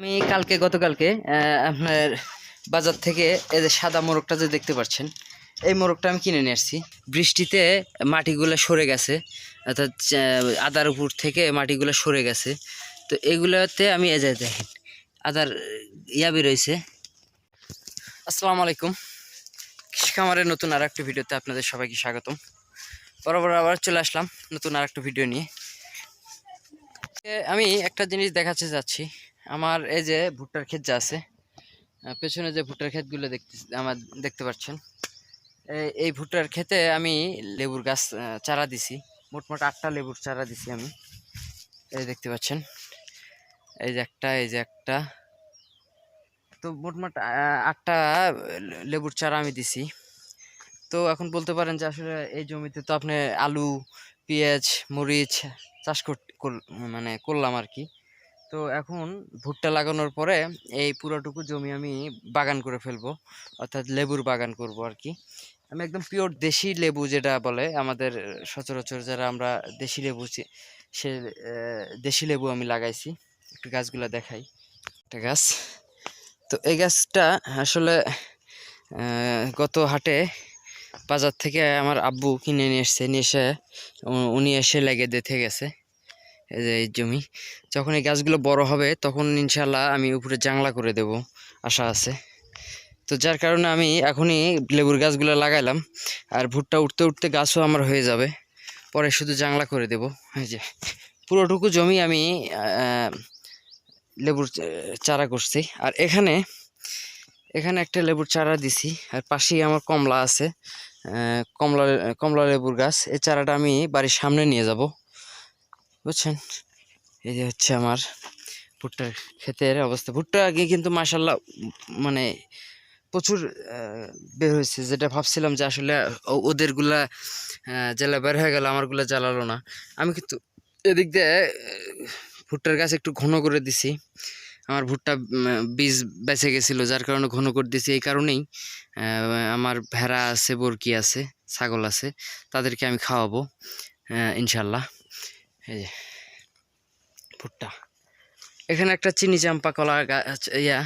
আমি কালকে, গতকালকে আপনার বাজার থেকে এই যে সাদা মোরগটা যে দেখতে পাচ্ছেন, এই মোরগটা আমি কিনে নিয়ে আসছি। বৃষ্টিতে মাটিগুলো সরে গেছে, অর্থাৎ আদার উপর থেকে মাটিগুলো সরে গেছে। তো এগুলোতে আমি এই যে দেখেন, আদার ইয়া বেরোইছে আসসালামু আলাইকুম। খামারের নতুন আর একটা ভিডিওতে আপনাদের সবাইকে স্বাগতম। বরাবর আবার চলে আসলাম নতুন আর একটা ভিডিও নিয়ে। আমি একটা জিনিস দেখাতে যাচ্ছি আমার এই যে ভুট্টার ক্ষেত যা আছে পেছনে যে ভুট্টার ক্ষেতগুলো দেখতে আমার দেখতে পাচ্ছেন। এই- ভুট্টার ক্ষেতে আমি লেবুর গাছ চারা দিছি। মোটমোট আটটা লেবুর চারা দিছি আমি। এই দেখতে পাচ্ছেন, এই যে একটা, এই যে একটা। তো মোটমোট আটটা লেবুর চারা আমি দিছি। তো এখন বলতে পারেন যে আসলে এই জমিতে তো আপনি আলু, পেঁয়াজ, মরিচ চাষ মানে করলাম আর কি। তো এখন ভুট্টা লাগানোর পরে এই পুরোটুকু জমি আমি বাগান করে ফেলব, অর্থাৎ লেবুর বাগান করব আর কি। আমি একদম পিওর দেশি লেবু যেটা বলে, আমাদের সচরাচর যারা আমরা দেশি লেবু সে দেশি লেবু আমি লাগাইছি। একটু গাছগুলো দেখাই। একটা গাছ। তো এই গাছটা আসলে গত হাটে বাজার থেকে আমার আব্বু কিনে নিয়ে এসছে, নিয়ে এসে উনি এসে লেগে দেখে গেছে। এই যে এই জমি, যখন এই গাছগুলো বড় হবে তখন ইনশাল্লাহ আমি উপরে জাংলা করে দেব, আশা আছে। তো যার কারণে আমি এখনই লেবুর গাছগুলো লাগাইলাম, আর ভুট্টা উঠতে উঠতে গাছও আমার হয়ে যাবে, পরে শুধু জাংলা করে দেব, এই যে। পুরোটুকু জমি আমি লেবুর চারা করছি, আর এখানে এখানে একটা লেবুর চারা দিছি, আর পাশেই আমার কমলা আছে কমলা কমলা লেবুর গাছ, এই চারাটা আমি বাড়ির সামনে নিয়ে যাব। বুঝছেন? এই যে হচ্ছে আমার ভুট্টার ক্ষেতের অবস্থা। ভুট্টা আগে কিন্তু মাসাল্লাহ মানে প্রচুর বের হয়েছে। যেটা ভাবছিলাম যে আসলে ওদেরগুলা জেলা বের হয়ে গেল, আমারগুলা জ্বালালো না। আমি কিন্তু এদিক দিয়ে ভুট্টার গাছ একটু ঘন করে দিছি। আমার ভুট্টা বীজ বেঁচে গেছিল, যার কারণে ঘন করে দিছি। এই কারণেই আমার ভেড়া আছে, বরকি আছে, ছাগল আছে, তাদেরকে আমি খাওয়াবো ইনশাল্লাহ এই যে, ভুট্টা। এখানে একটা চিনি চাম্পা কলার গাছ ইয়া,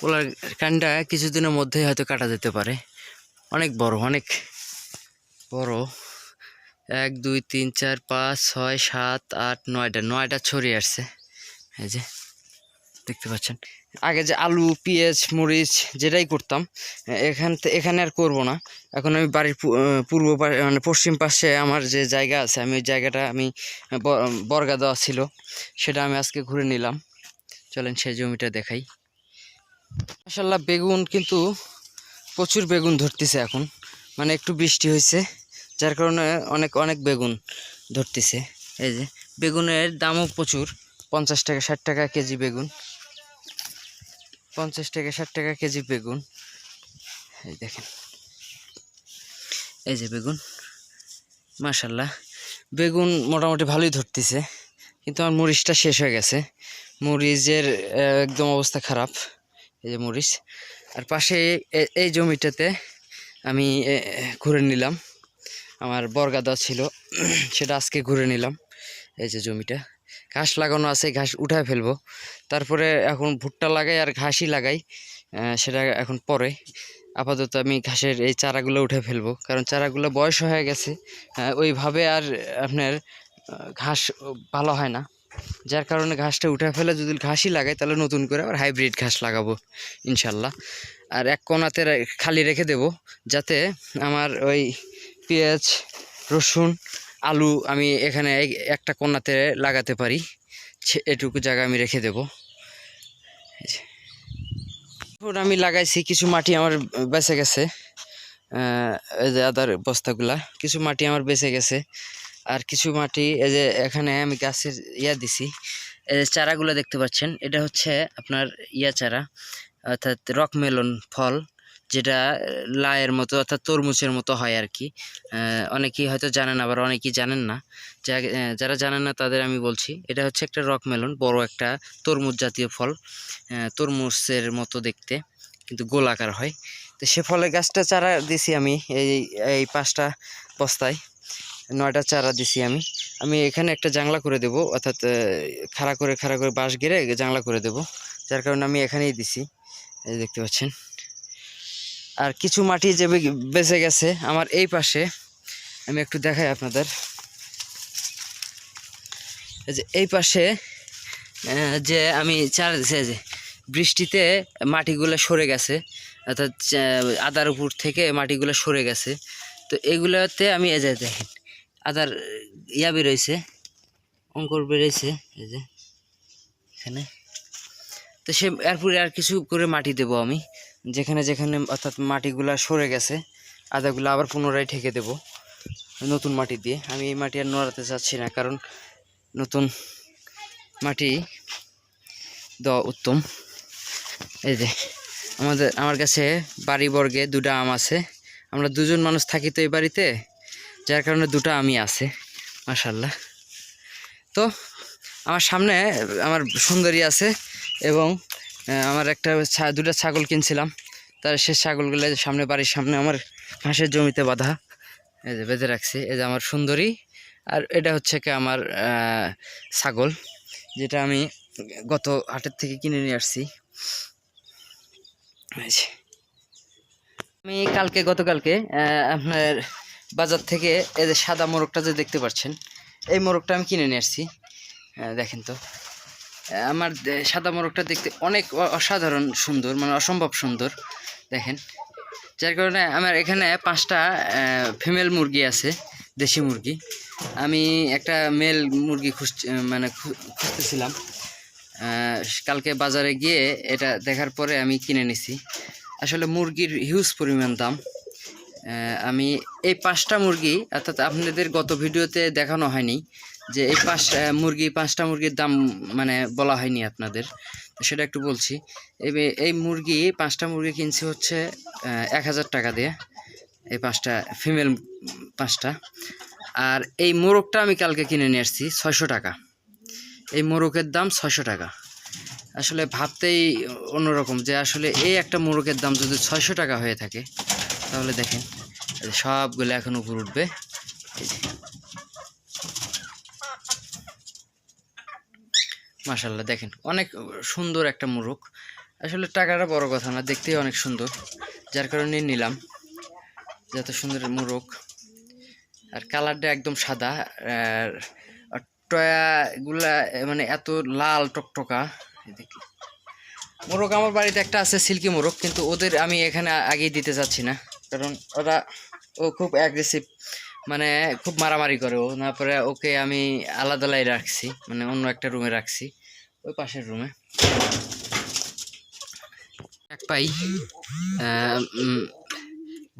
কলার কান্ডা কিছুদিনের মধ্যেই হয়তো কাটা যেতে পারে। অনেক বড় অনেক বড়। এক, দুই, তিন, চার, পাঁচ, ছয়, সাত, আট, নয়টা নয়টা ছড়িয়ে আসছে। এই যে, দেখতে পাচ্ছেন। আগে যে আলু, পেঁয়াজ, মরিচ যেটাই করতাম, এখান এখানে আর করব না। এখন আমি বাড়ির পূর্ব মানে পশ্চিম পাশে আমার যে জায়গা আছে, আমি ওই জায়গাটা আমি বর্গা দেওয়া ছিল, সেটা আমি আজকে ঘুরে নিলাম। চলেন সেই জমিটা দেখাই। মাসাল্লাহ বেগুন কিন্তু প্রচুর বেগুন ধরতেছে এখন। মানে একটু বৃষ্টি হয়েছে যার কারণে অনেক অনেক বেগুন ধরতেছে। এই যে, বেগুনের দামও প্রচুর, পঞ্চাশ টাকা, ষাট টাকা কেজি বেগুন। পঞ্চাশ টাকা, ষাট টাকা কেজি বেগুন। এই দেখেন। এই যে বেগুন। মাশাল্লাহ। বেগুন মোটামুটি ভালোই ধরতেছে, কিন্তু আমার মরিচটা শেষ হয়ে গেছে। মরিচের একদম অবস্থা খারাপ। এই যে মরিচ। আর পাশে এই জমিটাতে আমি ঘুরে নিলাম। আমার বরগাদা ছিল, সেটা আজকে ঘুরে নিলাম। এই যে জমিটা। ঘাস লাগানো আছে, ঘাস উঠায় ফেলব। তারপরে এখন ভুট্টা লাগাই আর ঘাসই লাগাই সেটা এখন পরে। আপাতত আমি ঘাসের এই চারাগুলো উঠে ফেলব, কারণ চারাগুলো বয়স হয়ে গেছে ওইভাবে আর আপনার ঘাস ভালো হয় না। যার কারণে ঘাসটা উঠে ফেলে যদি ঘাসই লাগাই, তাহলে নতুন করে আবার হাইব্রিড ঘাস লাগাবো, ইনশাল্লাহ। আর এক কোনাতে খালি রেখে দেব, যাতে আমার ওই পেঁয়াজ, রসুন আলু আমি এখানে এক- একটা কোনাতে লাগাতে পারি। এটুকু জায়গা আমি রেখে দেব। আমি লাগাইছি কিছু মাটি আমার বেঁচে গেছে। এই যে আদার বস্তাগুলা। কিছু মাটি আমার বেঁচে গেছে। আর কিছু মাটি, এই যে এখানে আমি গাছের ইয়া দিছি। এই যে চারাগুলো দেখতে পাচ্ছেন। এটা হচ্ছে আপনার ইয়া চারা, অর্থাৎ রক মেলন ফল। যেটা লায়ের মতো অর্থাৎ তরমুজের মতো হয় আর কি অনেকেই হয়তো জানেন, আবার অনেকেই জানেন না। যারা জানেন না তাদের আমি বলছি, এটা হচ্ছে একটা রক মেলন, বড় একটা তরমুজ জাতীয় ফল। তরমুজের মতো দেখতে, কিন্তু গোলাকার হয়। তো সে ফলে গাছটা চারা দিছি আমি, এই এই পাঁচটা বস্তায়, নয়টা চারা দিছি আমি। আমি এখানে একটা জাংলা করে দেব, অর্থাৎ খাড়া করে খাড়া করে বাঁশ গেড়ে জাংলা করে দেব। যার কারণে আমি এখানেই দিছি দেখতে পাচ্ছেন। আর কিছু মাটি যে বেঁচে গেছে আমার এই পাশে, আমি একটু দেখাই আপনাদের। যে এই পাশে যে আমি চার দিছি যে বৃষ্টিতে মাটিগুলো সরে গেছে, অর্থাৎ আদার উপর থেকে মাটিগুলো সরে গেছে। তো এগুলোতে আমি, এই যে দেখেন, আদার ইয়া বেরোইছে অঙ্কুর বেরোইছে এই যে, এখানে। তো সে এরপরে আর কিছু করে মাটি দেবো আমি। যেখানে যেখানে অর্থাৎ মাটিগুলা সরে গেছে, আদাগুলো আবার পুনরায় ঠেকে দেব নতুন মাটি দিয়ে। আমি এই মাটি আর নড়াতে চাচ্ছি না, কারণ নতুন মাটি দেওয়া উত্তম। এই যে, আমাদের, আমার কাছে বাড়ি বর্গে দুটো আম আছে। আমরা দুজন মানুষ থাকি তো এই বাড়িতে, যার কারণে দুটো আমি আছে মাশাল্লাহ তো, আমার সামনে, আমার সুন্দরী আছে এবং আমার একটা দুটো ছাগল কিনছিলাম। তার সে ছাগলগুলো সামনে, বাড়ির সামনে আমার ঘাসের জমিতে বাঁধা। এই যে বেঁধে রাখছি। এই যে আমার সুন্দরী। আর এটা হচ্ছে কি আমার ছাগল, যেটা আমি গত হাটের থেকে কিনে নিয়ে আসছি। আমি কালকে, গতকালকে আপনার বাজার থেকে এই যে সাদা মোরগটা যে দেখতে পাচ্ছেন, এই মোরগটা আমি কিনে নিয়ে আসছি। দেখেন তো। আমার সাদা মোরগটা দেখতে অনেক অসাধারণ সুন্দর মানে অসম্ভব সুন্দর, দেখেন। যার কারণে আমার এখানে পাঁচটা ফিমেল মুরগি আছে, দেশি মুরগি। আমি একটা মেল মুরগি খুঁজ মানে খুঁজতেছিলাম। কালকে বাজারে গিয়ে এটা দেখার পরে আমি কিনে নিছি। আসলে মুরগির হিউজ পরিমাণ দাম। আমি এই পাঁচটা মুরগি, অর্থাৎ আপনাদের গত ভিডিওতে দেখানো হয়নি যে এই পাঁচ মুরগি, পাঁচটা মুরগির দাম মানে বলা হয়নি আপনাদের। সেটা একটু বলছি। এই মুরগি, পাঁচটা মুরগি কিনছি হচ্ছে এক হাজার টাকা দিয়ে। এই পাঁচটা, ফিমেল পাঁচটা। আর এই মোরগটা আমি কালকে কিনে নিয়ে আসছি, ছয়শো টাকা। এই মোরগের দাম ছয়শো টাকা। আসলে ভাবতেই অন্যরকম যে আসলে এই একটা মোরগের দাম যদি ছয়শো টাকা হয়ে থাকে, তাহলে দেখেন, সবগুলো এখন উপর উঠবে এই যে মাশাল্লাহ দেখেন, অনেক সুন্দর একটা মোরগ। আসলে টাকাটা বড় কথা না, দেখতেই অনেক সুন্দর। যার কারণে নিলাম, যত সুন্দর মোরগ। আর কালারটা একদম সাদা, আর টয়াগুলা মানে এত লাল টকটকা। এদিকে মোরগ আমার বাড়িতে একটা আছে, সিল্কি মোরগ, কিন্তু ওদের আমি এখানে আগেই দিতে চাচ্ছি না। কারণ ওরা, ও খুব অ্যাগ্রেসিভ মানে খুব মারামারি করে ও। তারপরে ওকে আমি আলাদালাই রাখছি মানে অন্য একটা রুমে রাখছি, ওই পাশের রুমে এক পাই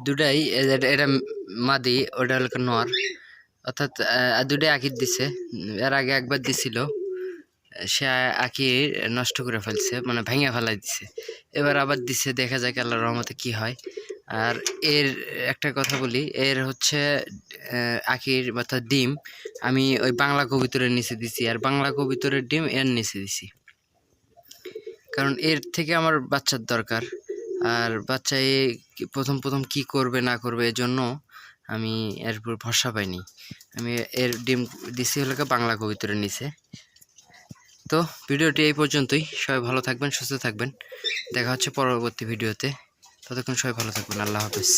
দুটাই এটা- মাদি, ওটা হলো নর। অর্থাৎ দুটাই আকির দিছে, এর আগে একবার দিছিল, সে আঁকি নষ্ট করে ফেলছে মানে ভেঙে ফেলাই দিছে। এবার আবার দিছে, দেখা যাক আল্লাহর রহমতে কি হয়। আর এর একটা কথা বলি, এর হচ্ছে আঁকির অর্থাৎ ডিম, আমি ওই বাংলা কবিতরের নিচে দিছি, আর বাংলা কবিতরের ডিম এর নিচে দিছি। কারণ এর থেকে আমার বাচ্চার দরকার, আর বাচ্চা এ প্রথম প্রথম কি করবে না করবে এর জন্য আমি এর উপর ভরসা পাইনি। আমি এর ডিম দিছি হলো বাংলা কবিতরের নিচে। তো ভিডিওটি এই পর্যন্তই, সবাই ভালো থাকবেন, সুস্থ থাকবেন। দেখা হচ্ছে পরবর্তী ভিডিওতে। ততক্ষণ সবাই ভালো থাকবেন আল্লাহ হাফেজ।